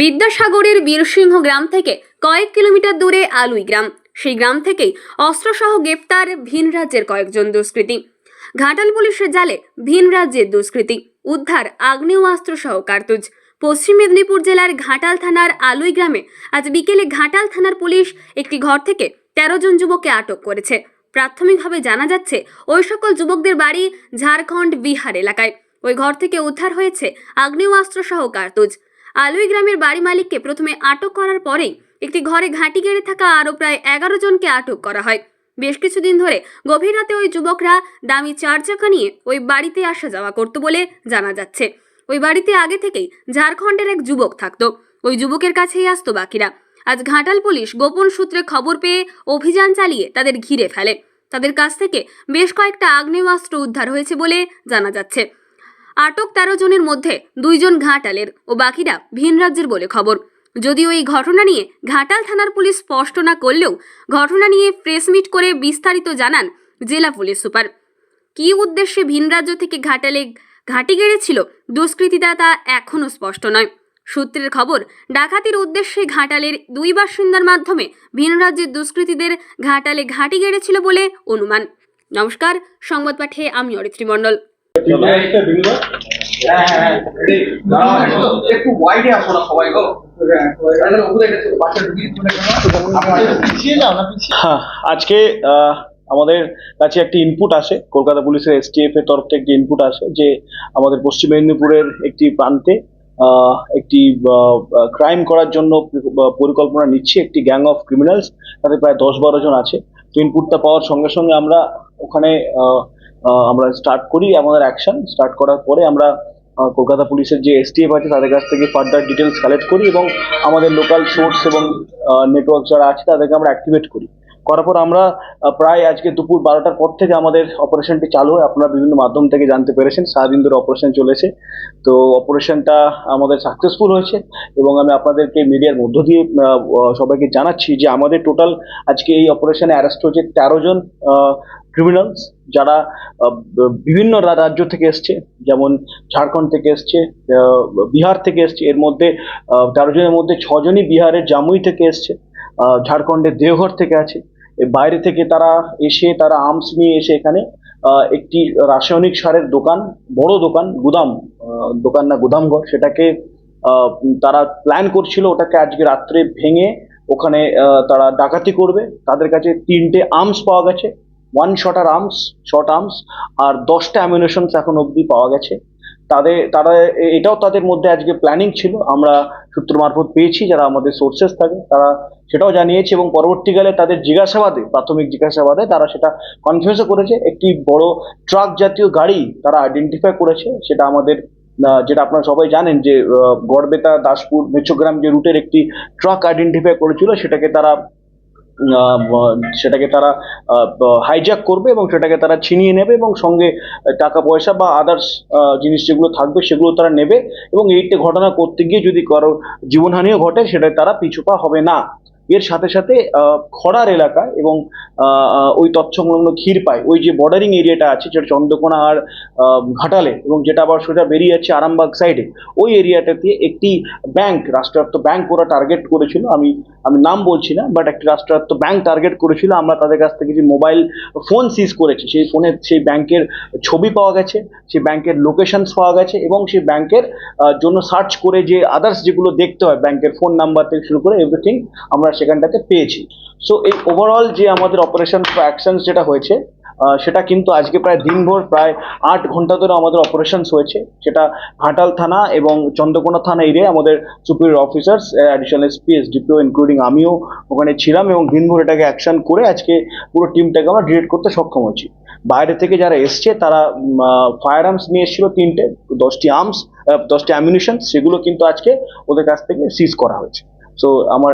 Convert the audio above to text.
বিদ্যাসাগরের বীরসিংহ গ্রাম থেকে কয়েক কিলোমিটার দূরে আলুই গ্রাম। সেই গ্রাম থেকেই অস্ত্রসহ গ্রেপ্তার ভিন রাজ্যের কয়েকজন দুষ্কৃতী। ঘাটাল পুলিশের জালে ভিন রাজ্যের দুষ্কৃতী। উদ্ধার আগ্নেয়াস্ত্রসহ কার্তুজ। পশ্চিম মেদিনীপুর জেলার ঘাটাল থানার আলুই গ্রামে আজ বিকেলে ঘাটাল থানার পুলিশ একটি ঘর থেকে তেরো জন যুবককে আটক করেছে। প্রাথমিকভাবে জানা যাচ্ছে, ওই সকল যুবকদের বাড়ি ঝাড়খণ্ড বিহার এলাকায়। ওই ঘর থেকে উদ্ধার হয়েছে আগ্নেয়াস্ত্রসহ কার্তুজ। আলুই গ্রামের বাড়ি মালিককে প্রথমে আটক করার পরেই একটি ঘরে ঘাঁটি গেড়ে থাকা আরও প্রায় এগারো জনকে আটক করা হয়। বেশ কিছুদিন ধরে গভীর রাতে ওই যুবকরা দামি চার চাকা নিয়ে ওই বাড়িতে আসা যাওয়া করতো বলে জানা যাচ্ছে। ওই বাড়িতে আগে থেকেই ঝাড়খণ্ডের এক যুবক থাকতো। ওই যুবকের কাছেই আসতো বাকিরা। আজ ঘাটাল পুলিশ গোপন সূত্রে খবর পেয়ে অভিযান চালিয়ে তাদের ঘিরে ফেলে। তাদের কাছ থেকে বেশ কয়েকটা আগ্নেয়াস্ত্র উদ্ধার হয়েছে বলে জানা যাচ্ছে। আটক তেরো জনের মধ্যে দুইজন ঘাটালের ও বাকিরা ভিন রাজ্যের বলে খবর। যদিও এই ঘটনা নিয়ে ঘাটাল থানার পুলিশ স্পষ্ট না করলেও ঘটনা নিয়ে প্রেস মিট করে বিস্তারিত জানান জেলা পুলিশ সুপার। কী উদ্দেশ্যে ভিন রাজ্য থেকে ঘাটালে ঘাঁটি গেড়েছিল দুষ্কৃতীরা তা এখনও স্পষ্ট নয়। সূত্রের খবর, ডাকাতির উদ্দেশ্যে ঘাটালের দুই বাসিন্দার মাধ্যমে ভিন রাজ্যের দুষ্কৃতীদের ঘাটালে ঘাঁটি গেড়েছিল বলে অনুমান। নমস্কার, সংবাদ পাঠে আমি অরিত্রী মণ্ডল। হ্যাঁ, আজকে আমাদের কাছে একটি ইনপুট আসে। কলকাতা পুলিশের এসটিএফ এর তরফ থেকে একটি ইনপুট আসে যে আমাদের পশ্চিম মেদিনীপুরের একটি প্রান্তে একটি ক্রাইম করার জন্য পরিকল্পনা নিচ্ছে একটি গ্যাং অফ ক্রিমিনালস তাদের প্রায় দশ বারো জন আছে। তো ইনপুটটা পাওয়ার সঙ্গে সঙ্গে আমরা ওখানে আমরা স্টার্ট করি আমাদের অ্যাকশন স্টার্ট করার পরে আমরা কলকাতা পুলিশের যে এসটিএফ আছে, তাদের কাছ থেকে ফার্দার ডিটেলস কালেক্ট করি এবং আমাদের লোকাল সোর্স এবং নেটওয়ার্ক যারা আছে, তাদেরকে আমরা অ্যাক্টিভেট করি। করার পর আমরা প্রায় আজকে দুপুর বারোটার পর থেকে আমাদের অপারেশনটি চালু হয়। আপনারা বিভিন্ন মাধ্যম থেকে জানতে পেরেছেন, সারাদিন ধরে অপারেশন চলেছে। তো অপারেশনটা আমাদের সাকসেসফুল হয়েছে এবং আমি আপনাদেরকে মিডিয়ার মধ্য দিয়ে সবাইকে জানাচ্ছি যে আমাদের টোটাল আজকে এই অপারেশনে অ্যারেস্ট হয়েছে তেরো জন ক্রিমিনালস যারা বিভিন্ন রাজ্য থেকে এসছে। যেমন ঝাড়খণ্ড থেকে এসছে বিহার থেকে এসছে। এর মধ্যে তেরো জনের মধ্যে ছজনই বিহারের জামুই থেকে এসছে। ঝাড়খণ্ডের দেওঘর থেকে আছে। বাইরে থেকে তারা এসে, তারা আর্মস নিয়ে এসে এখানে একটি রাসায়নিক সারের দোকান, বড় দোকান, গুদাম দোকান না, গুদামঘর, সেটাকে তারা প্ল্যান করছিল ওটাকে আজকে রাত্রে ভেঙে ওখানে তারা ডাকাতি করবে। তাদের কাছে তিনটে আর্মস পাওয়া গেছে। One shooter arms short arms আর দশটা অ্যামিনেশনস এখন অবধি পাওয়া গেছে। তাদের, তারা এটাও তাদের মধ্যে আজকে প্ল্যানিং ছিল। আমরা সূত্র মারফত পেয়েছি যারা আমাদের সোর্সেস থাকে, তারা সেটাও জানিয়েছে এবং পরবর্তীকালে তাদের জিজ্ঞাসাবাদে, প্রাথমিক জিজ্ঞাসাবাদে তারা সেটা কনফিউজও করেছে। একটি বড় ট্রাক জাতীয় গাড়ি তারা আইডেন্টিফাই করেছে। সেটা আমাদের যেটা আপনারা সবাই জানেন যে গড়বেতা, দাসপুর, মেচোগ্রাম যে রুটের একটি ট্রাক আইডেন্টিফাই করেছিল, সেটাকে তারা সেটাকে তারা হাইজ্যাক করবে এবং সেটাকে তারা ছিনিয়ে নেবে এবং সঙ্গে টাকা পয়সা বা আদার্স জিনিস যেগুলো থাকবে সেগুলো তারা নেবে এবং এইটা ঘটনা করতে গিয়ে যদি কারও জীবনহানিও ঘটে সেটা তারা পিছুপা হবে না। এর সাথে সাথে খড়ার এলাকা এবং ওই তৎসংলগ্ন ক্ষীরপাই ওই যে বর্ডারিং এরিয়াটা আছে যেটা চন্দ্রকোনা আর ঘাটালে এবং যেটা আবার সোজা বেরিয়ে যাচ্ছে আরামবাগ সাইডে ওই এরিয়াটাতে একটি ব্যাংক রাষ্ট্রায়ত্ত ব্যাংক ওরা টার্গেট করেছিল। আমি আমি নাম বলছি না বাট একটি রাষ্ট্রায়ত্ত ব্যাংক টার্গেট করেছিল, আমরা তাদের কাছ থেকে যে মোবাইল ফোন সিজ করেছি, সেই ফোনে সেই ব্যাংকের ছবি পাওয়া গেছে, সেই ব্যাংকের লোকেশনস পাওয়া গেছে, এবং সেই ব্যাংকের জন্য সার্চ করে যে আদার্স যেগুলো দেখতে হয় ব্যাংকের ফোন নাম্বার থেকে শুরু করে এভরিথিং আমরা সেখানটাতে পেয়েছি। সো এই ওভারঅল যে আমাদের অপারেশন অ্যাকশনস যেটা হয়েছে সেটা কিন্তু আজকে প্রায় দিনভর প্রায় আট ঘণ্টা ধরে আমাদের অপারেশনস হয়েছে। সেটা ঘাটাল থানা এবং চন্দ্রকোনা থানা এরিয়ায় আমাদের superior officers additional SP SDPO including আমিও ওখানে ছিলাম এবং দিনভর এটাকে অ্যাকশন করে আজকে পুরো টিমটাকে আমরা ডিরেক্ট করতে সক্ষম হয়েছি। বাইরে থেকে যারা এসছে, তারা ফায়ার আর্মস নিয়ে এসেছিল তিনটে, দশটি আর্মস দশটি অ্যামিউনিশন সেগুলো কিন্তু আজকে ওদের কাছ থেকে সিজ করা হয়েছে। সো আমার